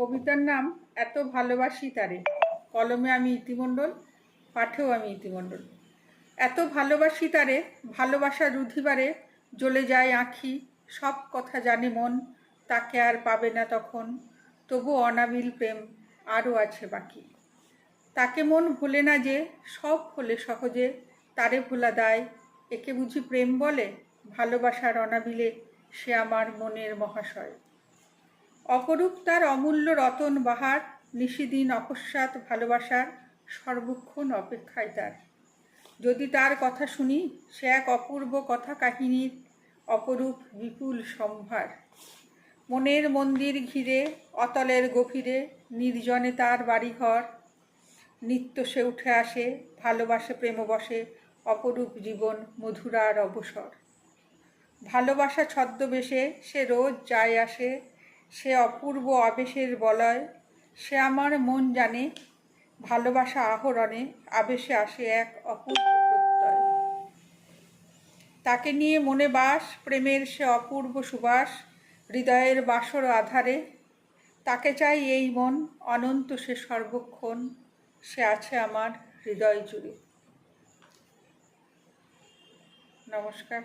কবিতার নাম এত ভালোবাসি তারে। কলমে আমি ইতিমণ্ডল, পাঠেও আমি ইতিমণ্ডল। এত ভালোবাসি তারে, ভালোবাসা রুধিবারে জ্বলে যায় আঁখি, সব কথা জানে মন, তাকে আর পাবে না তখন। তবু অনাবিল প্রেম আরও আছে বাকি। তাকে মন ভুলে না যে, সব হলে সহজে তারে ভোলা দায়। একে বুঝি প্রেম বলে, ভালোবাসার অনাবিলে সে আমার মনের মহাশয়। অপরূপ তার অমূল্য রতন বাহার, নিশিদিন অকস্মাৎ ভালোবাসার সর্বক্ষণ অপেক্ষায় তার। যদি তার কথা শুনি, সে এক অপূর্ব কথা কাহিনীর অপরূপ বিপুল সম্ভার। মনের মন্দির ঘিরে, অতলের গভীরে, নির্জনে তার বাড়িঘর। নিত্য সে উঠে আসে, ভালোবাসে প্রেম বসে অপরূপ জীবন মধুরার অবসর। ভালোবাসা ছদ্মবেশে সে রোজ যায় আসে সে অপূর্ব আবেশের বলয়, সে আমার মন জানে, ভালোবাসা আহরণে আবেশে আসে এক অপূর্ব তাকে নিয়ে মনে বাস, প্রেমের সে অপূর্ব সুবাস, হৃদয়ের বাসর আধারে। তাকে চাই এই মন, অনন্ত সে সর্বক্ষণ, সে আছে আমার হৃদয় জুড়ে। নমস্কার।